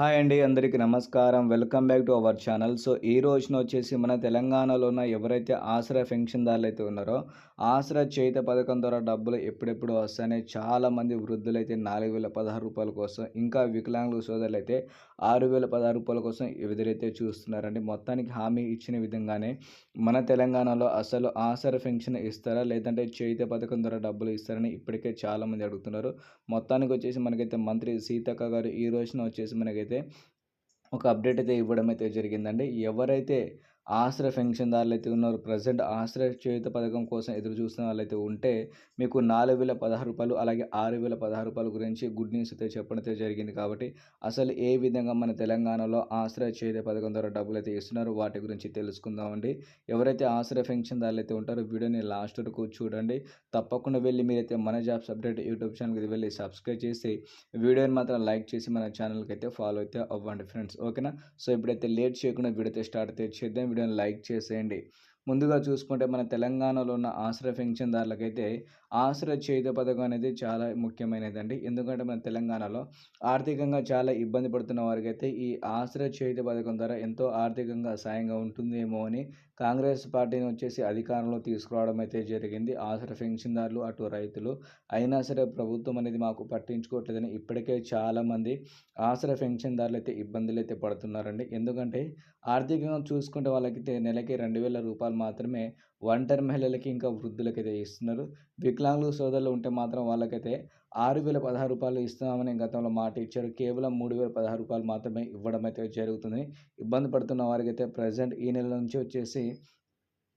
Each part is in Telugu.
హాయ్ అండి అందరికీ నమస్కారం. Welcome back to our channel. So ఈ రోజున వచ్చేసి మన తెలంగాణలో ఉన్న ఎవరైతే ఆసరా పెన్షన్దారులు అయితే ఉన్నారో ఆసరా చేత పథకం ద్వారా డబ్బులు ఎప్పుడెప్పుడు వస్తాయని చాలామంది వృద్ధులైతే నాలుగు వేల పదహారు రూపాయల కోసం ఇంకా వికలాంగుల సోదరులు అయితే ఆరు వేల పదహారు రూపాయల కోసం ఎదురైతే చూస్తున్నారండి. మొత్తానికి హామీ ఇచ్చిన విధంగానే మన తెలంగాణలో అసలు ఆసరా పెన్షన్ ఇస్తారా లేదంటే చేత పథకం ద్వారా డబ్బులు ఇస్తారని ఇప్పటికే చాలామంది అడుగుతున్నారు. మొత్తానికి వచ్చేసి మనకైతే మంత్రి సీతక్క గారు ఈ రోజున వచ్చేసి మనకైతే ఒక అప్డేట్ అయితే ఇవ్వడం అయితే జరిగిందండి. ఎవరైతే ఆశ్రయ పెన్షన్దారులు అయితే ఉన్నారు. ప్రజెంట్ ఆశ్రయ చేయుత పథకం కోసం ఎదురు చూస్తున్న వాళ్ళైతే ఉంటే మీకు నాలుగు వేల పదహారు రూపాయలు అలాగే ఆరు వేల పదహారు రూపాయల గురించి గుడ్ న్యూస్ అయితే చెప్పడం అయితే జరిగింది కాబట్టి అసలు ఏ విధంగా మన తెలంగాణలో ఆశ్రయ చేయుత పథకం ద్వారా డబ్బులు అయితే ఇస్తున్నారో వాటి గురించి తెలుసుకుందామండి. ఎవరైతే ఆశ్రయ పెన్షన్దారులు అయితే ఉంటారో వీడియోని లాస్ట్ వరకు చూడండి. తప్పకుండా వెళ్ళి మీరైతే మన జాబ్స్ అప్డేట్ యూట్యూబ్ ఛానల్కి వెళ్ళి సబ్స్క్రైబ్ చేసి వీడియోని మాత్రం లైక్ చేసి మన ఛానల్కి అయితే ఫాలో అయితే అవ్వండి ఫ్రెండ్స్. ఓకేనా? సో ఇప్పుడైతే లేట్ చేయకుండా వీడియో అయితే స్టార్ట్ అయితే చేద్దాం. వీడియోని లైక్ చేసేయండి. ముందుగా చూసుకుంటే మన తెలంగాణలో ఉన్న ఆశ్రయ పెన్షన్దారులకైతే ఆశ్రయ చేయుత పథకం అనేది చాలా ముఖ్యమైనదండి. ఎందుకంటే మన తెలంగాణలో ఆర్థికంగా చాలా ఇబ్బంది పడుతున్న వారికైతే ఈ ఆశ్రయ చేయుత పథకం ద్వారా ఎంతో ఆర్థికంగా సాయంగా ఉంటుందేమో అని కాంగ్రెస్ పార్టీని వచ్చేసి అధికారంలో తీసుకురావడం అయితే జరిగింది. ఆశ్రయ పెన్షన్దారులు అటు రైతులు అయినా సరే ప్రభుత్వం అనేది మాకు పట్టించుకోవట్లేదని ఇప్పటికే చాలామంది ఆశ్రయ పెన్షన్దారులు అయితే ఇబ్బందులు అయితే పడుతున్నారండి. ఎందుకంటే ఆర్థికంగా చూసుకుంటే వాళ్ళకైతే నెలకి రెండు వేల రూపాయలు మాత్రమే ఒంటరి మహిళలకి ఇంకా వృద్ధులకైతే ఇస్తున్నారు. వికలాంగులు సోదరులు ఉంటే మాత్రం వాళ్ళకైతే ఆరు వేల పదహారు రూపాయలు ఇస్తున్నామని గతంలో మాట ఇచ్చారు. కేవలం మూడు వేల పదహారు రూపాయలు మాత్రమే ఇవ్వడం అయితే జరుగుతుంది. ఇబ్బంది పడుతున్న వారికైతే ప్రజెంట్ ఈ నెల నుంచి వచ్చేసి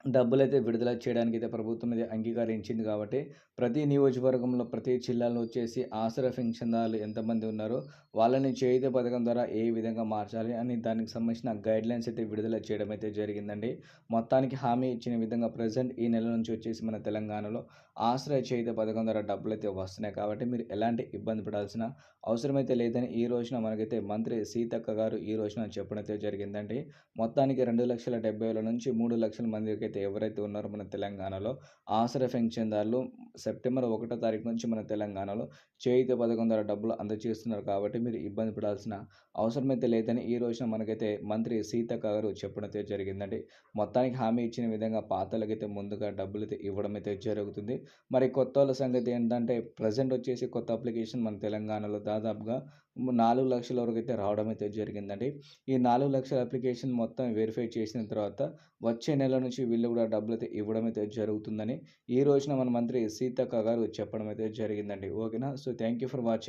డబ్బులైతే విడుదల చేయడానికి అయితే ప్రభుత్వం ఇది అంగీకరించింది కాబట్టి ప్రతి నియోజకవర్గంలో ప్రతి జిల్లాలో వచ్చేసి ఆసరా పెన్షన్దారులు ఎంతమంది ఉన్నారో వాళ్ళని చేయుత పథకం ద్వారా ఏ విధంగా మార్చాలి అని దానికి సంబంధించిన గైడ్లైన్స్ అయితే విడుదల చేయడం అయితే జరిగిందండి. మొత్తానికి హామీ ఇచ్చిన విధంగా ప్రజెంట్ ఈ నెల నుంచి వచ్చేసి మన తెలంగాణలో ఆశ్రయ చేయుత పథకం ద్వారా డబ్బులు అయితే వస్తున్నాయి కాబట్టి మీరు ఎలాంటి ఇబ్బంది పడాల్సిన అవసరమైతే లేదని ఈ రోజున మనకైతే మంత్రి సీతక్క గారు ఈ రోజున చెప్పడం అయితే జరిగిందండి. మొత్తానికి రెండు లక్షల డెబ్బై వేల నుంచి మూడు లక్షల మందికి అయితే ఎవరైతే ఉన్నారో మన తెలంగాణలో ఆసరా పెన్షన్దారులు సెప్టెంబర్ ఒకటో తారీఖు నుంచి మన తెలంగాణలో చేయుత పథకం ద్వారా డబ్బులు అందజేస్తున్నారు కాబట్టి మీరు ఇబ్బంది పడాల్సిన అవసరమైతే లేదని ఈ రోజున మనకైతే మంత్రి సీతక్క గారు చెప్పడం అయితే జరిగిందండి. మొత్తానికి హామీ ఇచ్చిన విధంగా పాతలకైతే ముందుగా డబ్బులు అయితే ఇవ్వడం అయితే జరుగుతుంది. మరి కొత్త వాళ్ళ సంగతి ఏంటంటే ప్రజెంట్ వచ్చేసి కొత్త అప్లికేషన్ మన తెలంగాణలో దాదాపుగా నాలుగు లక్షల వరకు అయితే రావడం అయితే జరిగిందండి. ఈ నాలుగు లక్షల అప్లికేషన్ మొత్తం వెరిఫై చేసిన తర్వాత వచ్చే నెల నుంచి వీళ్ళు కూడా డబ్బులు అయితే ఇవ్వడం అయితే జరుగుతుందని ఈ రోజున మన మంత్రి సీతక్క గారు చెప్పడం అయితే జరిగిందండి. ఓకేనా? So thank you for watching